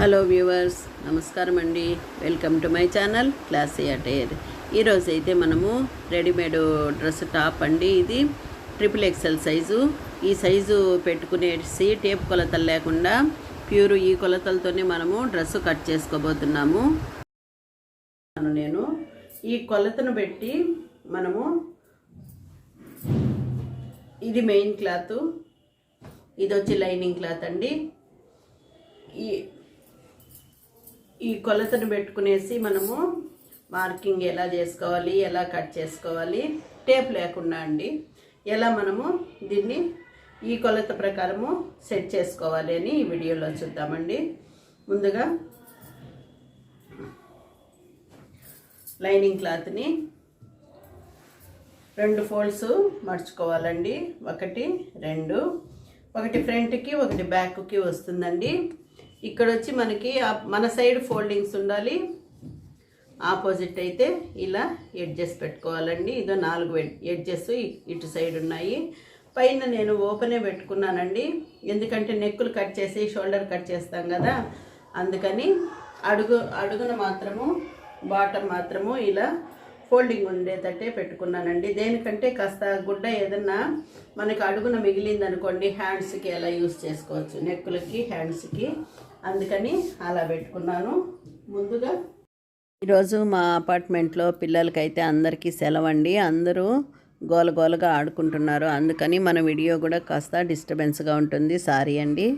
Hello viewers నమస్కారం అండి. Welcome to my channel classy attire. ఈరోజు అయితే మనము రెడీమేడ్ డ్రెస్ టాప్ అండి ఇది. Triple XL size. ఈ సైజు పెట్టుకునేసి టేప్ కొలతలు లేకుండా ప్యూర్ ఈ కొలతలతోనే మనము డ్రెస్ కట్ చేసుకోబోతున్నాము. నేను ఈ కొలతను పెట్టి మనము ఇది మెయిన్ క్లాత్. ఇది వచ్చి లైనింగ్ క్లాత్ అండి. ఈ ఈ కొలతను పెట్టుకునేసి మనము మార్కింగ్ ఎలా చేసుకోవాలి ఎలా కట్ చేసుకోవాలి టేప్ లేకుండా అండి ఎలా మనము దీన్ని ఈ కొలత ప్రకారము సెట్ చేసుకోవాలి అని ఈ వీడియోలో చూద్దామండి. ముందుగా లైనింగ్ క్లాత్ని రెండు ఫోల్డ్స్ మడుచుకోవాలండి. ఒకటి రెండు. ఒకటి ఫ్రంట్కి ఒకటి బ్యాక్కి వస్తుందండి. ఇక్కడ వచ్చి మనకి మన సైడ్ ఫోల్డింగ్స్ ఉండాలి. ఆపోజిట్ అయితే ఇలా ఎడ్జెస్ పెట్టుకోవాలండి. ఇదో నాలుగు ఎడ్జెస్ ఇటు సైడ్ ఉన్నాయి. పైన నేను ఓపెనే పెట్టుకున్నానండి. ఎందుకంటే నెక్కులు కట్ చేసి షోల్డర్ కట్ చేస్తాం కదా. అందుకని అడుగు అడుగున మాత్రము బాటం మాత్రము ఇలా ఫోల్డింగ్ ఉండేటట్టే పెట్టుకున్నానండి. దేనికంటే కాస్త గుడ్డ ఏదన్నా మనకి అడుగున మిగిలిందనుకోండి హ్యాండ్స్కి ఎలా యూస్ చేసుకోవచ్చు? నెక్కులకి హ్యాండ్స్కి. అందుకని అలా పెట్టుకున్నాను. ముందుగా ఈరోజు మా అపార్ట్మెంట్లో పిల్లలకైతే అందరికీ సెలవండి. అందరూ గోలగోలగా ఆడుకుంటున్నారు. అందుకని మన వీడియో కూడా కాస్త డిస్టర్బెన్స్గా ఉంటుంది. సారీ అండి.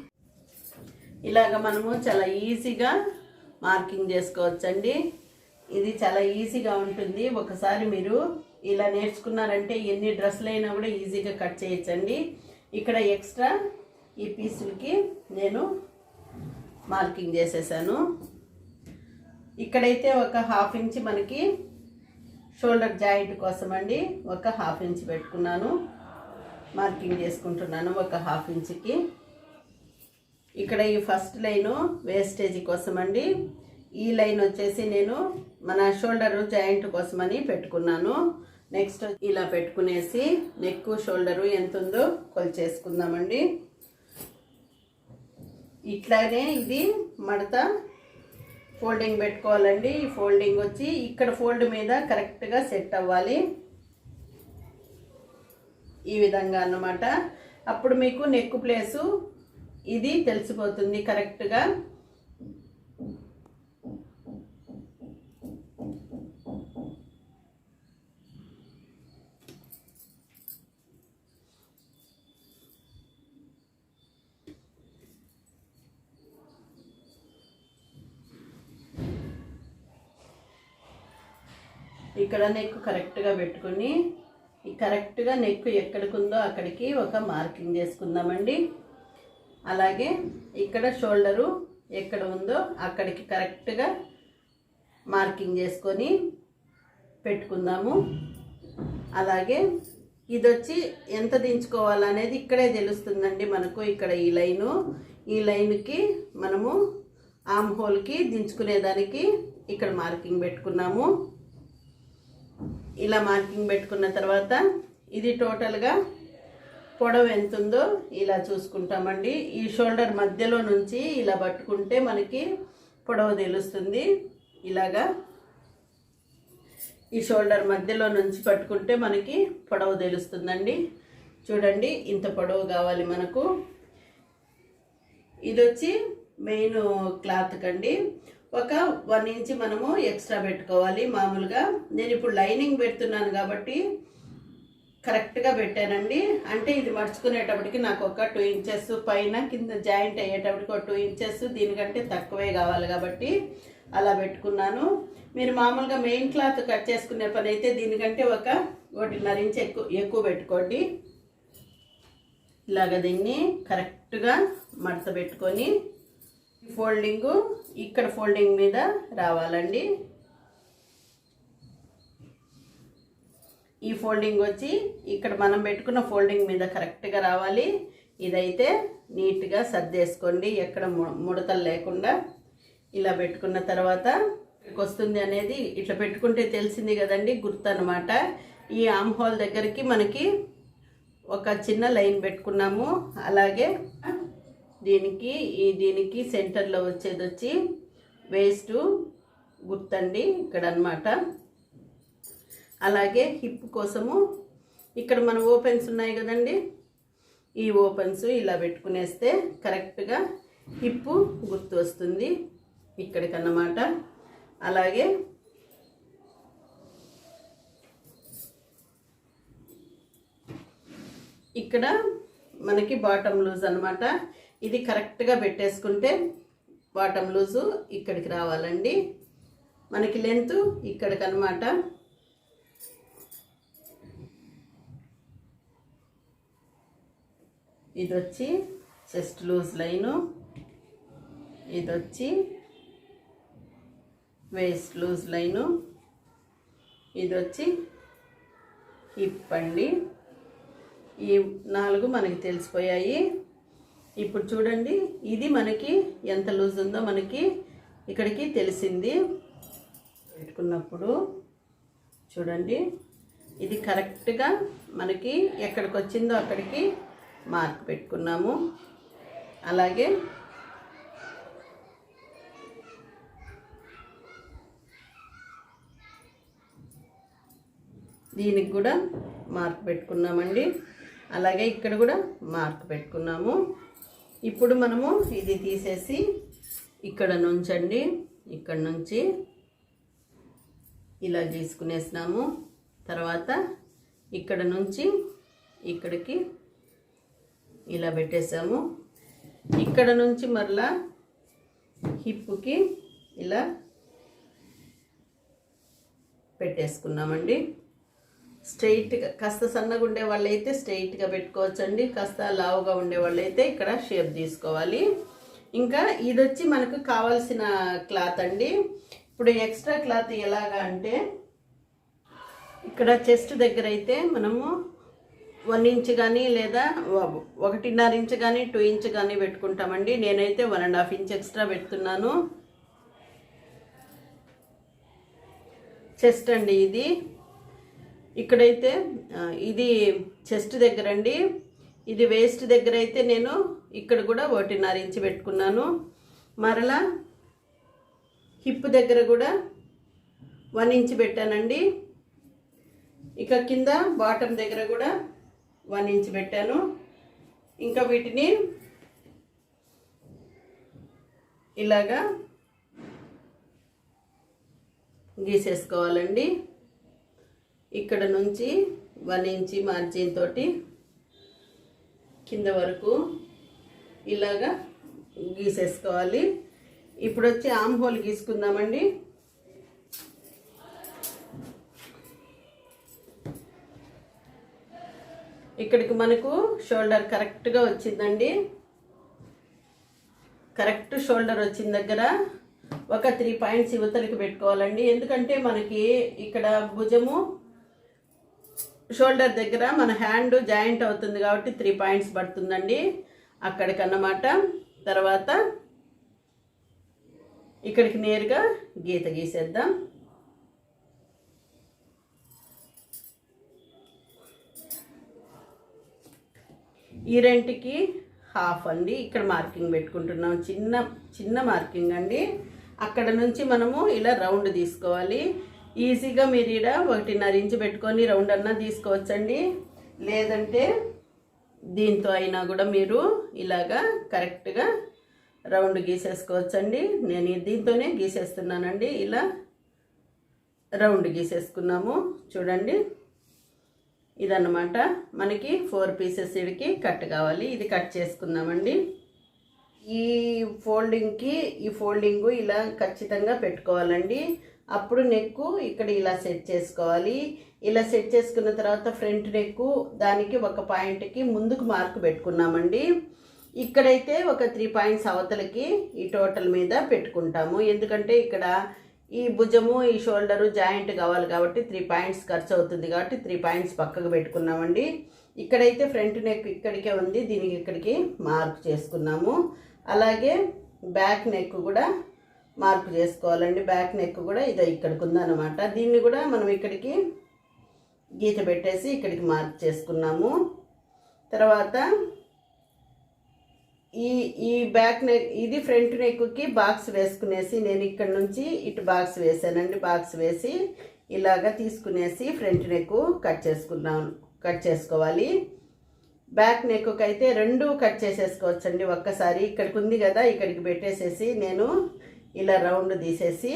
ఇలాగ మనము చాలా ఈజీగా మార్కింగ్ చేసుకోవచ్చండి. ఇది చాలా ఈజీగా ఉంటుంది. ఒకసారి మీరు ఇలా నేర్చుకున్నారంటే ఎన్ని డ్రెస్సులు అయినా కూడా ఈజీగా కట్ చేయొచ్చండి. ఇక్కడ ఎక్స్ట్రా ఈ పీసులకి నేను మార్కింగ్ చేసేసాను. ఇక్కడైతే ఒక హాఫ్ ఇంచ్ మనకి షోల్డర్ జాయింట్ కోసం అండి ఒక హాఫ్ ఇంచ్ పెట్టుకున్నాను. మార్కింగ్ చేసుకుంటున్నాను ఒక హాఫ్ ఇంచ్కి. ఇక్కడ ఈ ఫస్ట్ లైను వేస్టేజ్ కోసం అండి ఈ లైన్ వచ్చేసి నేను మన షోల్డర్ జాయింట్ కోసమని పెట్టుకున్నాను. నెక్స్ట్ ఇలా పెట్టుకునేసి నెక్ షోల్డరు ఎంత ఉందో కొలిచేసుకుందామండి. ఇట్లానే ఇది మడత ఫోల్డింగ్ పెట్టుకోవాలండి. ఈ ఫోల్డింగ్ వచ్చి ఇక్కడ ఫోల్డ్ మీద కరెక్ట్గా సెట్ అవ్వాలి. ఈ విధంగా అన్నమాట. అప్పుడు మీకు నెక్ ప్లేసు ఇది తెలిసిపోతుంది కరెక్ట్గా. ఇక్కడ నెక్ కరెక్ట్గా పెట్టుకుని కరెక్ట్గా నెక్ ఎక్కడికి ఉందో అక్కడికి ఒక మార్కింగ్ చేసుకుందామండి. అలాగే ఇక్కడ షోల్డరు ఎక్కడ ఉందో అక్కడికి కరెక్ట్గా మార్కింగ్ చేసుకొని పెట్టుకుందాము. అలాగే ఇది వచ్చి ఎంత దించుకోవాలనేది ఇక్కడే తెలుస్తుందండి మనకు ఇక్కడ ఈ లైను. ఈ లైన్కి మనము ఆమ్ హోల్కి దించుకునేదానికి ఇక్కడ మార్కింగ్ పెట్టుకున్నాము. ఇలా మార్కింగ్ పెట్టుకున్న తర్వాత ఇది టోటల్గా పొడవు ఎంత ఉందో ఇలా చూసుకుంటామండి. ఈ షోల్డర్ మధ్యలో నుంచి ఇలా పట్టుకుంటే మనకి పొడవు తెలుస్తుంది. ఇలాగా ఈ షోల్డర్ మధ్యలో నుంచి పట్టుకుంటే మనకి పొడవు తెలుస్తుందండి. చూడండి ఇంత పొడవు కావాలి మనకు. ఇది వచ్చి మెయిన్ క్లాత్ కండి. ఒక వన్ ఇంచ్ మనము ఎక్స్ట్రా పెట్టుకోవాలి. మామూలుగా నేను ఇప్పుడు లైనింగ్ పెడుతున్నాను కాబట్టి కరెక్ట్గా పెట్టానండి. అంటే ఇది మడుచుకునేటప్పటికి నాకు ఒక టూ ఇంచెస్ పైన కింద జాయింట్ అయ్యేటప్పటికి ఒక టూ ఇంచెస్ దీనికంటే తక్కువే కావాలి కాబట్టి అలా పెట్టుకున్నాను. మీరు మామూలుగా మెయిన్ క్లాత్ కట్ చేసుకునే పని అయితే దీనికంటే ఒక ఒకటిన్నర ఇంచ్ ఎక్కువ ఎక్కువ పెట్టుకోండి. ఇలాగ దీన్ని కరెక్ట్గా మడత పెట్టుకొని ఫోల్డింగ్ ఇక్కడ ఫోల్డింగ్ మీద రావాలండి. ఈ ఫోల్డింగ్ వచ్చి ఇక్కడ మనం పెట్టుకున్న ఫోల్డింగ్ మీద కరెక్ట్గా రావాలి. ఇదైతే నీట్గా సర్దేసుకోండి. ఎక్కడ ము- ముడతలు లేకుండా ఇలా పెట్టుకున్న తర్వాత వస్తుంది అనేది ఇట్లా పెట్టుకుంటే తెలిసింది కదండి గుర్తు అనమాట ఈ ఆమ్ హోల్ దగ్గరికి మనకి ఒక చిన్న లైన్ పెట్టుకున్నాము. అలాగే దీనికి ఈ దీనికి సెంటర్లో వచ్చేది వచ్చి వేస్ట్ గుర్తండి ఇక్కడ అన్నమాట అలాగే హిప్ కోసము ఇక్కడ మన ఓపెన్స్ ఉన్నాయి కదండి. ఈ ఓపెన్స్ ఇలా పెట్టుకునేస్తే కరెక్ట్గా హిప్ గుర్తు వస్తుంది ఇక్కడికన్నమాట. అలాగే ఇక్కడ మనకి బాటమ్ లూజ్ అనమాట ఇది కరెక్ట్గా పెట్టేసుకుంటే బాటమ్ లూజు ఇక్కడికి రావాలండి. మనకి లెంత్ ఇక్కడికి అనమాట ఇది వచ్చి చెస్ట్ లూజ్ లైను. ఇది వచ్చి వేస్ట్ లూజ్ లైను. ఇది వచ్చి హిప్ అండి. ఈ నాలుగు మనకి తెలిసిపోయాయి. ఇప్పుడు చూడండి ఇది మనకి ఎంత లూజ్ ఉందో మనకి ఇక్కడికి తెలిసింది. పెట్టుకున్నప్పుడు చూడండి ఇది కరెక్ట్గా మనకి ఎక్కడికి వచ్చిందో అక్కడికి మార్క్ పెట్టుకున్నాము. అలాగే దీనికి కూడా మార్క్ పెట్టుకున్నామండి. అలాగే ఇక్కడ కూడా మార్క్ పెట్టుకున్నాము. ఇప్పుడు మనము ఇది తీసేసి ఇక్కడ నుంచండి ఇక్కడ నుంచి ఇలా గీసుకునేసినాము. తర్వాత ఇక్కడ నుంచి ఇక్కడికి ఇలా పెట్టేసాము. ఇక్కడ నుంచి మరలా హిప్కి ఇలా పెట్టేసుకున్నామండి. స్ట్రైట్గా కాస్త సన్నగా ఉండే వాళ్ళైతే స్ట్రైట్గా పెట్టుకోవచ్చండి. కాస్త లావుగా ఉండే వాళ్ళైతే ఇక్కడ షేప్ తీసుకోవాలి. ఇంకా ఇది వచ్చి మనకు కావాల్సిన క్లాత్ అండి. ఇప్పుడు ఎక్స్ట్రా క్లాత్ ఎలాగా అంటే ఇక్కడ చెస్ట్ దగ్గర అయితే మనము వన్ ఇంచ్ కానీ లేదా ఒకటిన్నర ఇంచ్ కానీ టూ ఇంచ్ కానీ పెట్టుకుంటామండి. నేనైతే one and half inch extra పెడుతున్నాను. చెస్ట్ అండి ఇది. ఇక్కడైతే ఇది చెస్ట్ దగ్గర అండి. ఇది వేస్ట్ దగ్గర అయితే నేను ఇక్కడ కూడా ఒకటిన్నర ఇంచు పెట్టుకున్నాను. మరలా హిప్ దగ్గర కూడా వన్ ఇంచ్ పెట్టానండి. ఇక కింద బాటమ్ దగ్గర కూడా వన్ ఇంచ్ పెట్టాను. ఇంకా వీటిని ఇలాగా గీసేసుకోవాలండి. ఇక్కడ నుంచి వన్ ఇంచి మార్జిన్ తోటి కింద వరకు ఇలాగా గీసేసుకోవాలి. ఇప్పుడు వచ్చి ఆమ్ హోల్ గీసుకుందామండి. ఇక్కడికి మనకు షోల్డర్ కరెక్ట్గా వచ్చిందండి. కరెక్ట్ షోల్డర్ వచ్చిన దగ్గర ఒక త్రీ పాయింట్స్ యువతలకి పెట్టుకోవాలండి. ఎందుకంటే మనకి ఇక్కడ భుజము షోల్డర్ దగ్గర మన హ్యాండ్ జాయింట్ అవుతుంది కాబట్టి త్రీ పాయింట్స్ పడుతుందండి. అక్కడికన్నమాట. తర్వాత ఇక్కడికి నేరుగా గీత గీసేద్దాం. ఈ రెంటికి హాఫ్ అండి. ఇక్కడ మార్కింగ్ పెట్టుకుంటున్నాం. చిన్న చిన్న మార్కింగ్ అండి. అక్కడ నుంచి మనము ఇలా రౌండ్ తీసుకోవాలి. ఈజీగా మీరు ఈడ ఒకటిన్నర ఇంచు పెట్టుకొని రౌండ్ అన్నా తీసుకోవచ్చండి. లేదంటే దీంతో అయినా కూడా మీరు ఇలాగా కరెక్ట్గా రౌండ్ గీసేసుకోవచ్చండి. నేను దీంతోనే గీసేస్తున్నానండి. ఇలా రౌండ్ గీసేసుకున్నాము. చూడండి. ఇదన్నమాట. మనకి ఫోర్ పీసెస్ ఇడికి కట్ కావాలి. ఇది కట్ చేసుకుందామండి. ఈ ఫోల్డింగ్కి ఈ ఫోల్డింగు ఇలా ఖచ్చితంగా పెట్టుకోవాలండి. అప్పుడు నెక్కు ఇక్కడ ఇలా సెట్ చేసుకోవాలి. ఇలా సెట్ చేసుకున్న తర్వాత ఫ్రంట్ నెక్కు దానికి ఒక పాయింట్కి ముందుకు మార్క్ పెట్టుకున్నామండి. ఇక్కడైతే ఒక త్రీ పాయింట్స్ అవతలకి ఈ టోటల్ మీద పెట్టుకుంటాము. ఎందుకంటే ఇక్కడ ఈ భుజము ఈ షోల్డరు జాయింట్ కావాలి కాబట్టి త్రీ పాయింట్స్ ఖర్చు అవుతుంది కాబట్టి త్రీ పాయింట్స్ పక్కకు పెట్టుకున్నామండి. ఇక్కడైతే ఫ్రంట్ నెక్ ఇక్కడికే ఉంది. దీనికి ఇక్కడికి మార్క్ చేసుకున్నాము. అలాగే బ్యాక్ నెక్ కూడా మార్క్ చేసుకోవాలండి. బ్యాక్ నెక్ కూడా ఇదో ఇక్కడికి ఉందన్నమాట. దీన్ని కూడా మనం ఇక్కడికి గీత పెట్టేసి ఇక్కడికి మార్క్ చేసుకున్నాము. తర్వాత ఈ ఈ బ్యాక్ నెక్ ఇది ఫ్రంట్ నెక్కి బాక్స్ వేసుకునేసి నేను ఇక్కడ నుంచి ఇటు బాక్స్ వేసానండి. బాక్స్ వేసి ఇలాగా తీసుకునేసి ఫ్రంట్ నెక్ కట్ చేసుకున్నాను కట్ చేసుకోవాలి. బ్యాక్ నెక్ అయితే రెండు కట్ చేసేసుకోవచ్చండి ఒక్కసారి. ఇక్కడికి ఉంది కదా ఇక్కడికి పెట్టేసేసి నేను ఇలా రౌండ్ తీసేసి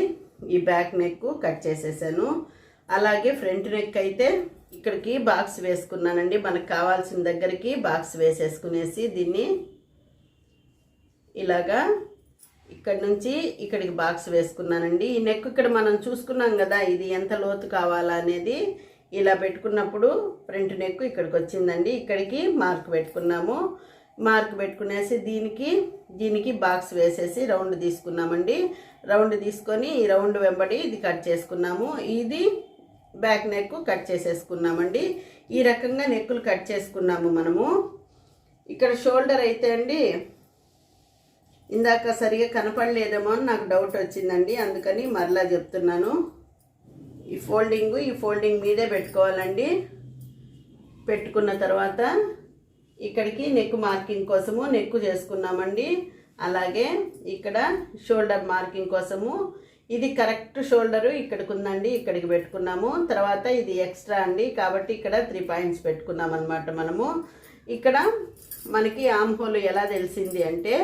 ఈ బ్యాక్ నెక్ కట్ చేసేసాను. అలాగే ఫ్రంట్ నెక్ అయితే ఇక్కడికి బాక్స్ వేసుకున్నానండి. మనకు కావాల్సిన దగ్గరికి బాక్స్ వేసేసుకునేసి దీన్ని ఇలాగా ఇక్కడ నుంచి ఇక్కడికి బాక్స్ వేసుకున్నానండి. ఈ నెక్ ఇక్కడ మనం చూసుకున్నాం కదా ఇది ఎంత లోతు కావాలా అనేది ఇలా పెట్టుకున్నప్పుడు ఫ్రంట్ నెక్ ఇక్కడికి వచ్చిందండి. ఇక్కడికి మార్క్ పెట్టుకున్నాము. మార్క్ పెట్టుకునేసి దీనికి దీనికి బాక్స్ వేసేసి రౌండ్ తీసుకున్నామండి. రౌండ్ తీసుకొని ఈ రౌండ్ వెంబడి ఇది కట్ చేసుకున్నాము. ఇది బ్యాక్ నెక్ కట్ చేసేసుకున్నామండి. ఈ రకంగా నెక్కులు కట్ చేసుకున్నాము మనము. ఇక్కడ షోల్డర్ అయితే అండి ఇందాక సరిగా కనపడలేదేమో అని నాకు డౌట్ వచ్చిందండి. అందుకని మరలా చెప్తున్నాను. ఈ ఫోల్డింగ్ ఈ ఫోల్డింగ్ మీదే పెట్టుకోవాలండి. పెట్టుకున్న తర్వాత ఇక్కడికి నెక్ మార్కింగ్ కోసము నెక్ చేసుకున్నామండి. అలాగే ఇక్కడ షోల్డర్ మార్కింగ్ కోసము. ఇది కరెక్ట్ షోల్డరు ఇక్కడికి ఉందండి ఇక్కడికి పెట్టుకున్నాము. తర్వాత ఇది ఎక్స్ట్రా అండి కాబట్టి ఇక్కడ త్రీ పాయింట్స్ పెట్టుకున్నాం అనమాట మనము. ఇక్కడ మనకి ఆమ్ హోల్ ఎలా తెలిసింది అంటే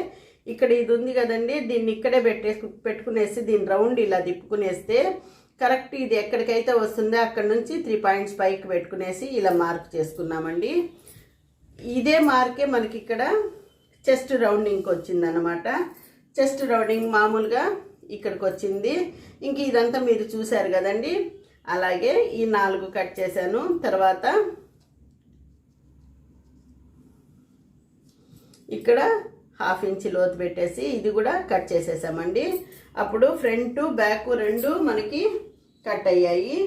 ఇక్కడ ఇది ఉంది కదండి దీన్ని ఇక్కడే పెట్టే పెట్టుకునేసి దీన్ని రౌండ్ ఇలా తిప్పుకునేస్తే కరెక్ట్ ఇది ఎక్కడికైతే వస్తుందో అక్కడ నుంచి త్రీ పాయింట్స్ పైకి పెట్టుకునేసి ఇలా మార్క్ చేసుకున్నామండి. ఇదే మార్కే మనకి ఇక్కడ చెస్ట్ రౌండింగ్కి వచ్చింది అనమాట చెస్ట్ రౌండింగ్ మామూలుగా ఇక్కడికి వచ్చింది ఇంక ఇదంతా మీరు చూశారు కదండి. అలాగే ఈ నాలుగు కట్ చేశాను. తర్వాత ఇక్కడ హాఫ్ ఇంచ్ లోతు పెట్టేసి ఇది కూడా కట్ చేసేసామండి. అప్పుడు ఫ్రంట్ బ్యాక్ రెండు మనకి కట్ అయ్యాయి.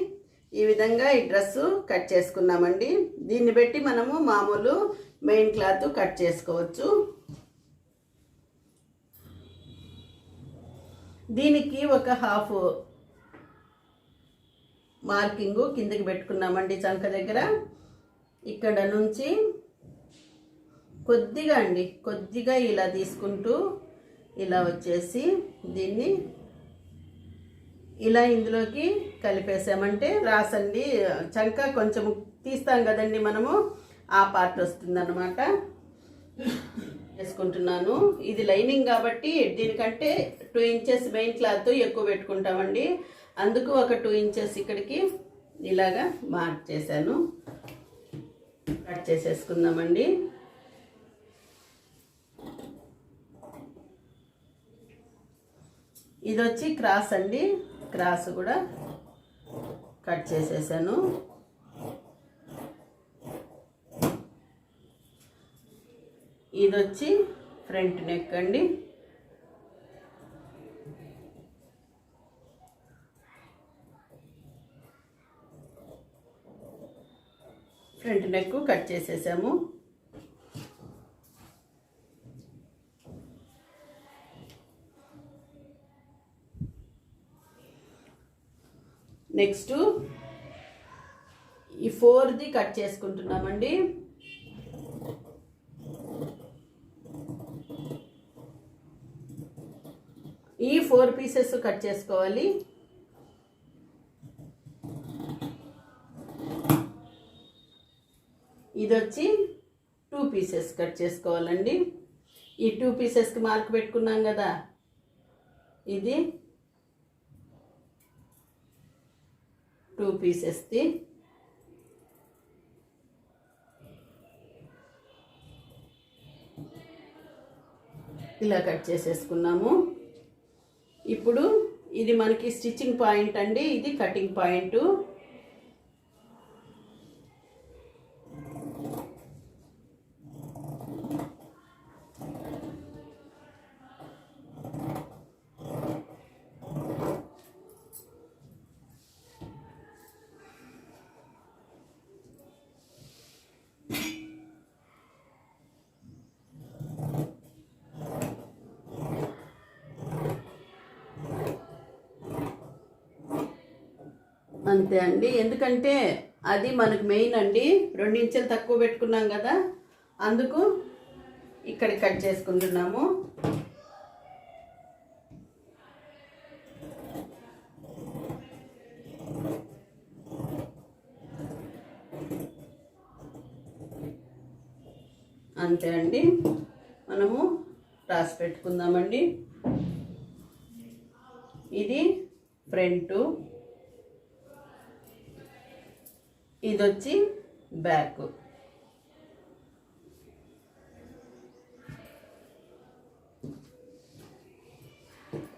ఈ విధంగా ఈ డ్రెస్సు కట్ చేసుకున్నామండి. దీన్ని బట్టి మనము మామూలు మెయిన్ క్లాత్ కట్ చేసుకోవచ్చు. దీనికి ఒక హాఫ్ మార్కింగ్ కిందకి పెట్టుకున్నామండి చంక దగ్గర. ఇక్కడ నుంచి కొద్దిగా అండి కొద్దిగా ఇలా తీసుకుంటూ ఇలా వచ్చేసి దీన్ని ఇలా ఇందులోకి కలిపేసామంటే రాసండి. చంక కొంచెం తీస్తాం కదండి మనము. ఆ పార్ట్ వస్తుందన్నమాట. వేసుకుంటున్నాను. ఇది లైనింగ్ కాబట్టి దీనికంటే టూ ఇంచెస్ మెయిన్ క్లాత్ ఎక్కువ పెట్టుకుంటామండి. అందుకు ఒక టూ ఇంచెస్ ఇక్కడికి ఇలాగా మార్క్ చేశాను. కట్ చేసేసుకుందామండి. ఇది వచ్చి క్రాస్ అండి. క్రాస్ కూడా కట్ చేసేసాను. ఇది వచ్చి ఫ్రంట్ నెక్ అండి. ఫ్రంట్ నెక్ కట్ చేసేసాము. నెక్స్ట్ ఈ ఫోర్ది కట్ చేసుకుంటున్నామండి ఈ ఫోర్ పీసెస్ కట్ చేసుకోవాలి. ఇది వచ్చి టూ పీసెస్ కట్ చేసుకోవాలండి. ఈ టూ పీసెస్కి మార్క్ పెట్టుకున్నాం కదా. ఇది టూ పీసెస్ది ఇలా కట్ చేసేసుకున్నాము. ఇప్పుడు ఇది మనకి స్టిచ్చింగ్ పాయింట్ అండి ఇది కటింగ్ పాయింట్ అంతే అండి. ఎందుకంటే అది మనకు మెయిన్ అండి. రెండు ఇంచులు తక్కువ పెట్టుకున్నాం కదా. అందుకు ఇక్కడ కట్ చేసుకుంటున్నాము. అంతే అండి. మనము రాసి పెట్టుకుందామండి. ఇది ఫ్రంట్. ఇది వచ్చి బ్యాక్.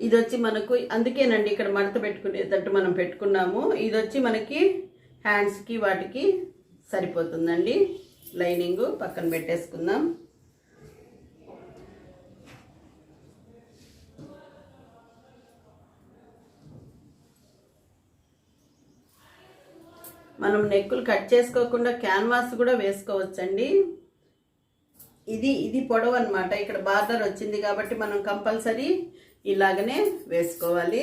ఇది వచ్చి మనకు అందుకేనండి ఇక్కడ మడత పెట్టుకునేటట్టు మనం పెట్టుకున్నాము. ఇది వచ్చి మనకి హ్యాండ్స్కి వాటికి సరిపోతుందండి. లైనింగ్ పక్కన పెట్టేసుకుందాం. మనం నెక్కులు కట్ చేసుకోకుండా క్యాన్వాస్ కూడా వేసుకోవచ్చండి. ఇది ఇది పొడవు అనమాట ఇక్కడ బార్డర్ వచ్చింది కాబట్టి మనం కంపల్సరీ ఇలాగనే వేసుకోవాలి.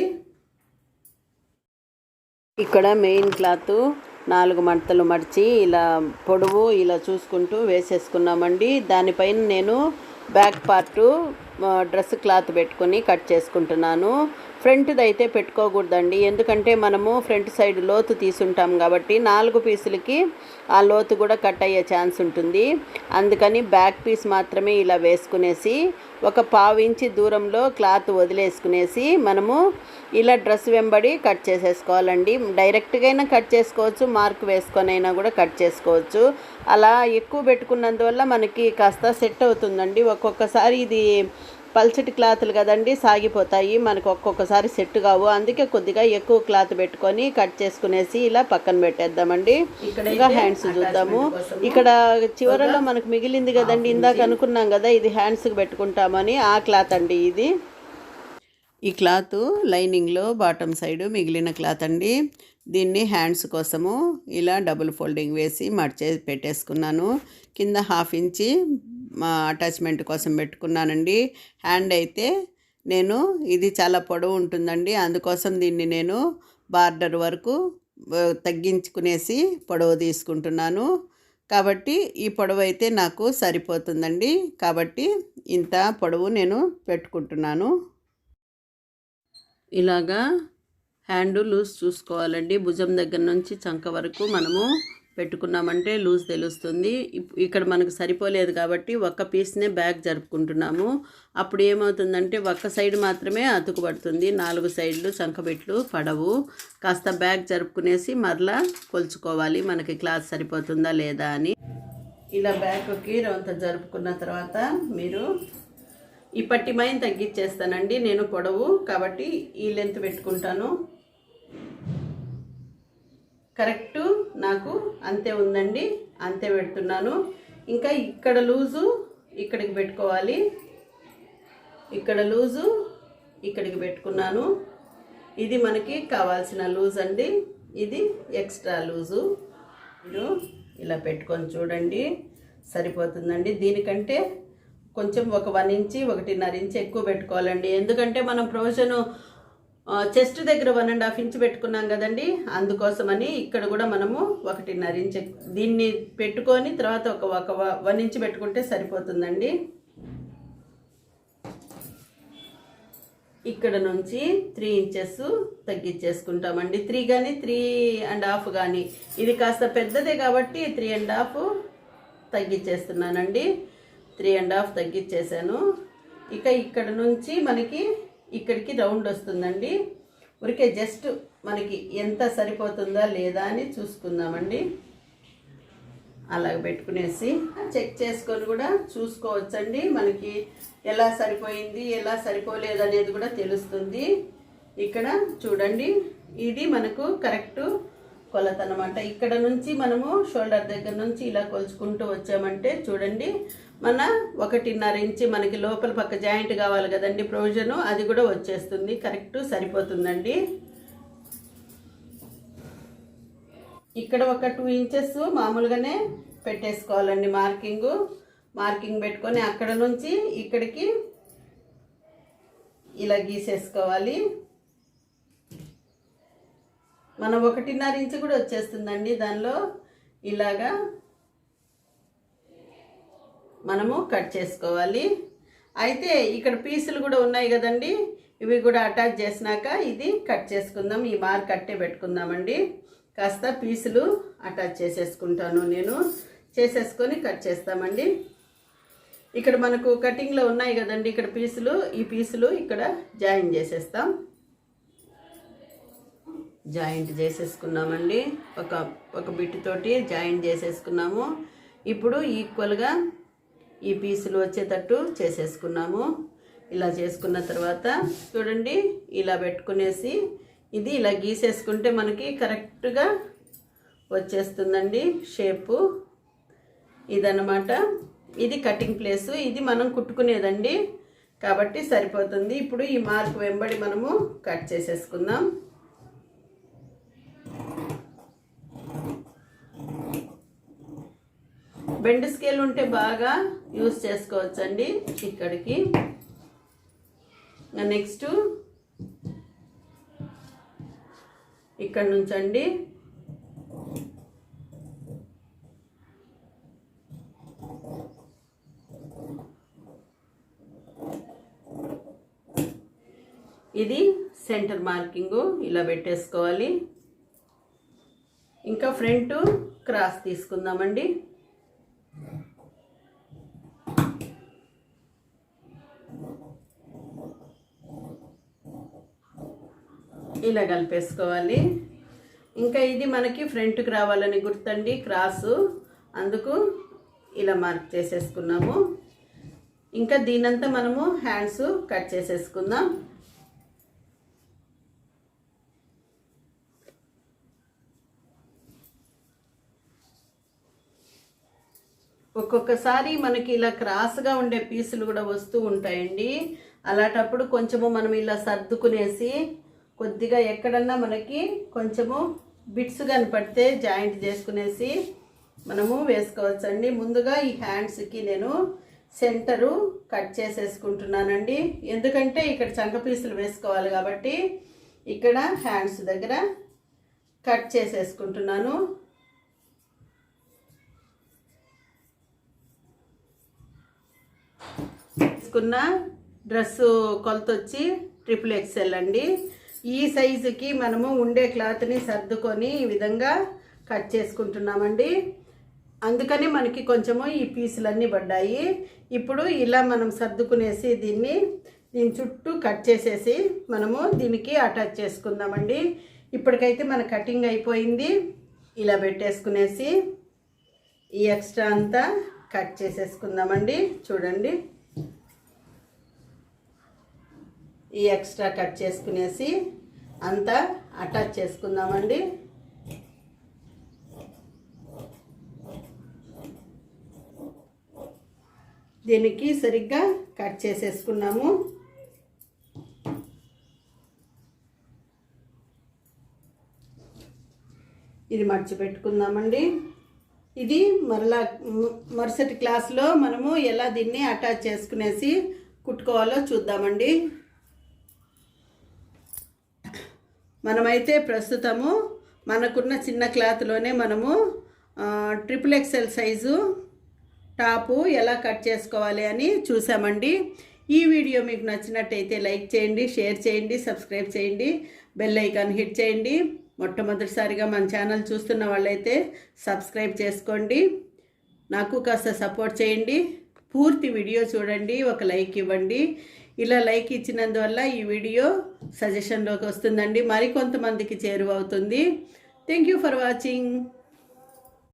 ఇక్కడ మెయిన్ క్లాత్ నాలుగు మడతలు మడిచి ఇలా పొడవు ఇలా చూసుకుంటూ వేసేసుకున్నామండి. దానిపైన నేను బ్యాక్ పార్టు డ్రెస్ క్లాత్ పెట్టుకొని కట్ చేసుకుంటున్నాను. ఫ్రంట్ది అయితే పెట్టుకోకూడదండి. ఎందుకంటే మనము ఫ్రంట్ సైడ్ లోతు తీసుంటాం కాబట్టి నాలుగు పీసులకి ఆ లోతు కూడా కట్ అయ్యే ఛాన్స్ ఉంటుంది. అందుకని బ్యాక్ పీస్ మాత్రమే ఇలా వేసుకునేసి ఒక పావు ఇంచి దూరంలో క్లాత్ వదిలేసుకునేసి మనము ఇలా డ్రెస్ వెంబడి కట్ చేసేసుకోవాలండి. డైరెక్ట్గా అయినా కట్ చేసుకోవచ్చు మార్క్ వేసుకొని అయినా కూడా కట్ చేసుకోవచ్చు. అలా ఎక్కువ పెట్టుకున్నందువల్ల మనకి కాస్త సెట్ అవుతుందండి. ఒక్కొక్కసారి ఇది పల్చటి క్లాత్లు కదండి సాగిపోతాయి. మనకు ఒక్కొక్కసారి సెట్ కావు. అందుకే కొద్దిగా ఎక్కువ క్లాత్ పెట్టుకొని కట్ చేసుకునేసి ఇలా పక్కన పెట్టేద్దామండి. ఇంకా హ్యాండ్స్ చూద్దాము. ఇక్కడ చివరలో మనకు మిగిలింది కదండి ఇందాక అనుకున్నాం కదా ఇది హ్యాండ్స్కి పెట్టుకుంటామని. ఆ క్లాత్ అండి ఇది. ఈ క్లాత్ లైనింగ్లో బాటమ్ సైడ్ మిగిలిన క్లాత్ అండి. దీన్ని హ్యాండ్స్ కోసము ఇలా డబుల్ ఫోల్డింగ్ వేసి మడిచే పెట్టేసుకున్నాను. కింద హాఫ్ ఇంచి మా అటాచ్మెంట్ కోసం పెట్టుకున్నానండి. హ్యాండ్ అయితే నేను ఇది చాలా పొడవు ఉంటుందండి. అందుకోసం దీన్ని నేను బార్డర్ వరకు తగ్గించుకునేసి పొడవు తీసుకుంటున్నాను. కాబట్టి ఈ పొడవు అయితే నాకు సరిపోతుందండి. కాబట్టి ఇంత పొడవు నేను పెట్టుకుంటున్నాను. ఇలాగా హ్యాండ్ లూజ్ చూసుకోవాలండి. భుజం దగ్గర నుంచి చంక వరకు మనము పెట్టుకున్నామంటే లూజ్ తెలుస్తుంది. ఇక్కడ మనకు సరిపోలేదు కాబట్టి ఒక్క పీస్నే బ్యాగ్ జరుపుకుంటున్నాము. అప్పుడు ఏమవుతుందంటే ఒక్క సైడ్ మాత్రమే అతుకుపడుతుంది నాలుగు సైడ్లు చంకబెట్లు పడవు. కాస్త బ్యాగ్ జరుపుకునేసి మరలా కొలుచుకోవాలి. మనకి క్లాత్ సరిపోతుందా లేదా అని. ఇలా బ్యాగ్కి రవంత జరుపుకున్న తర్వాత మీరు ఈ పట్టి మైన్ తగ్గించేస్తానండి నేను పొడవు కాబట్టి ఈ లెంత్ పెట్టుకుంటాను. కరెక్టు నాకు అంతే ఉందండి అంతే పెడుతున్నాను. ఇంకా ఇక్కడ లూజు ఇక్కడికి పెట్టుకోవాలి. ఇక్కడ లూజు ఇక్కడికి పెట్టుకున్నాను. ఇది మనకి కావాల్సిన లూజ్ అండి. ఇది ఎక్స్ట్రా లూజు. మీరు ఇలా పెట్టుకొని చూడండి. సరిపోతుందండి. దీనికంటే కొంచెం ఒక వన్ ఇంచి ఒకటిన్నర ఇంచి ఎక్కువ పెట్టుకోవాలండి. ఎందుకంటే మనం ప్రొవిజను చెస్ట్ దగ్గర వన్ అండ్ హాఫ్ ఇంచ్ పెట్టుకున్నాం కదండి. అందుకోసమని ఇక్కడ కూడా మనము ఒకటిన్నర ఇంచ్ దీన్ని పెట్టుకొని తర్వాత ఒక ఒక వన్ ఇంచ్ పెట్టుకుంటే సరిపోతుందండి. ఇక్కడ నుంచి త్రీ ఇంచెస్ తగ్గించేసుకుంటామండి. త్రీ కానీ త్రీ అండ్ హాఫ్ కానీ ఇది కాస్త పెద్దదే కాబట్టి త్రీ అండ్ హాఫ్ తగ్గించేస్తున్నానండి. త్రీ అండ్ హాఫ్ తగ్గించేసాను ఇక ఇక్కడ నుంచి మనకి ఇక్కడికి రౌండ్ వస్తుందండి. ఊరికే జస్ట్ మనకి ఎంత సరిపోతుందా లేదా అని చూసుకుందామండి. అలాగ పెట్టుకునేసి చెక్ చేసుకొని కూడా చూసుకోవచ్చండి. మనకి ఎలా సరిపోయింది ఎలా సరిపోలేదు అనేది కూడా తెలుస్తుంది. ఇక్కడ చూడండి ఇది మనకు కరెక్ట్ కొలత అనమాట ఇక్కడ నుంచి మనము షోల్డర్ దగ్గర నుంచి ఇలా కొలుచుకుంటూ వచ్చామంటే చూడండి మన ఒకటిన్నర ఇంచి మనకి లోపల పక్క జాయింట్ కావాలి కదండి ప్రొవిజను అది కూడా వచ్చేస్తుంది. కరెక్ట్ సరిపోతుందండి. ఇక్కడ ఒక టూ ఇంచెస్ మామూలుగానే పెట్టేసుకోవాలండి మార్కింగు. మార్కింగ్ పెట్టుకొని అక్కడ నుంచి ఇక్కడికి ఇలా గీసేసుకోవాలి. మనం ఒకటిన్నర ఇంచు కూడా వచ్చేస్తుందండి దానిలో. ఇలాగా మనము కట్ చేసుకోవాలి. అయితే ఇక్కడ పీసులు కూడా ఉన్నాయి కదండి. ఇవి కూడా అటాచ్ చేసినాక ఇది కట్ చేసుకుందాం. ఈ మార్క్ కట్టే పెట్టుకుందామండి. కాస్త పీసులు అటాచ్ చేసేసుకుంటాను నేను. చేసేసుకొని కట్ చేస్తామండి. ఇక్కడ మనకు కటింగ్లో ఉన్నాయి కదండి ఇక్కడ పీసులు. ఈ పీసులు ఇక్కడ జాయిన్ చేసేస్తాం. జాయింట్ చేసేసుకున్నామండి. ఒక ఒక బిట్టుతోటి తోటి జాయింట్ చేసేసుకున్నాము. ఇప్పుడు ఈక్వల్గా ఈ పీసులు వచ్చేటట్టు చేసేసుకున్నాము. ఇలా చేసుకున్న తర్వాత చూడండి ఇలా పెట్టుకునేసి ఇది ఇలా గీసేసుకుంటే మనకి కరెక్ట్గా వచ్చేస్తుందండి షేపు. ఇదన్నమాట. ఇది కటింగ్ ప్లేసు. ఇది మనం కుట్టుకునేదండి. కాబట్టి సరిపోతుంది. ఇప్పుడు ఈ మార్క్ వెంబడి మనము కట్ చేసేసుకుందాం. బెండ్ స్కేల్ ఉంటే బాగా యూస్ చేసుకోవచ్చండి ఇక్కడికి. నెక్స్ట్ ఇక్కడ నుంచండి. ఇది సెంటర్ మార్కింగు ఇలా పెట్టేసుకోవాలి. ఇంకా ఫ్రంట్ క్రాస్ తీసుకుందామండి. ఇలా కలిపేసుకోవాలి. ఇంకా ఇది మనకి ఫ్రంట్కి రావాలని గుర్తండి క్రాసు అందుకు ఇలా మార్క్ చేసేసుకున్నాము. ఇంకా దీనంతా మనము హ్యాండ్స్ కట్ చేసేసుకుందాం. ఒక్కొక్కసారి మనకి ఇలా క్రాస్గా ఉండే పీసులు కూడా వస్తూ ఉంటాయండి. అలాంటప్పుడు కొంచెము మనం ఇలా సర్దుకునేసి కొద్దిగా ఎక్కడన్నా మనకి కొంచెము బిట్స్ కనపడితే జాయింట్ చేసుకునేసి మనము వేసుకోవచ్చండి. ముందుగా ఈ హ్యాండ్స్కి నేను సెంటరు కట్ చేసేసుకుంటున్నానండి. ఎందుకంటే ఇక్కడ చంక పీసులు వేసుకోవాలి కాబట్టి ఇక్కడ హ్యాండ్స్ దగ్గర కట్ చేసేసుకుంటున్నాను. తీసుకున్న డ్రెస్సు కొలత వచ్చి ట్రిపుల్ ఎక్స్ఎల్ అండి. ఈ సైజుకి మనము ఉండే క్లాత్ని సర్దుకొని ఈ విధంగా కట్ చేసుకుంటున్నామండి. అందుకని మనకి కొంచెము ఈ పీసులన్నీ పడ్డాయి. ఇప్పుడు ఇలా మనం సర్దుకునేసి దీన్ని దీని చుట్టూ కట్ చేసేసి మనము దీనికి అటాచ్ చేసుకుందామండి. ఇప్పటికైతే మన కటింగ్ అయిపోయింది. ఇలా పెట్టేసుకునేసి ఈ ఎక్స్ట్రా అంతా కట్ చేసేసుకుందామండి. చూడండి. ఈ ఎక్స్ట్రా కట్ చేసుకునేసి అంతా అటాచ్ చేసుకుందామండి. దీనికి సరిగ్గా కట్ చేసేసుకున్నాము. ఇది మర్చిపెట్టుకుందామండి. ఇది మరలా మరుసటి క్లాస్లో మనము ఎలా దీన్ని అటాచ్ చేసుకునేసి కుట్టుకోవాలో చూద్దామండి. మనమైతే ప్రస్తుతము మనకున్న చిన్న క్లాత్లోనే మనము ట్రిపుల్ ఎక్సెల్ సైజు టాపు ఎలా కట్ చేసుకోవాలి అని చూసామండి. ఈ వీడియో మీకు నచ్చినట్టయితే లైక్ చేయండి షేర్ చేయండి సబ్స్క్రైబ్ చేయండి బెల్ ఐకాన్ హిట్ చేయండి. మొట్టమొదటిసారిగా మన ఛానల్ చూస్తున్న వాళ్ళైతే సబ్స్క్రైబ్ చేసుకోండి. నాకు కాస్త సపోర్ట్ చేయండి. పూర్తి వీడియో చూడండి ఒక లైక్ ఇవ్వండి. ఇలా లైక్ ఇచ్చినందువల్ల ఈ వీడియో సజెషన్లోకి వస్తుందండి. మరికొంతమందికి చేరువవుతుంది. Thank you for watching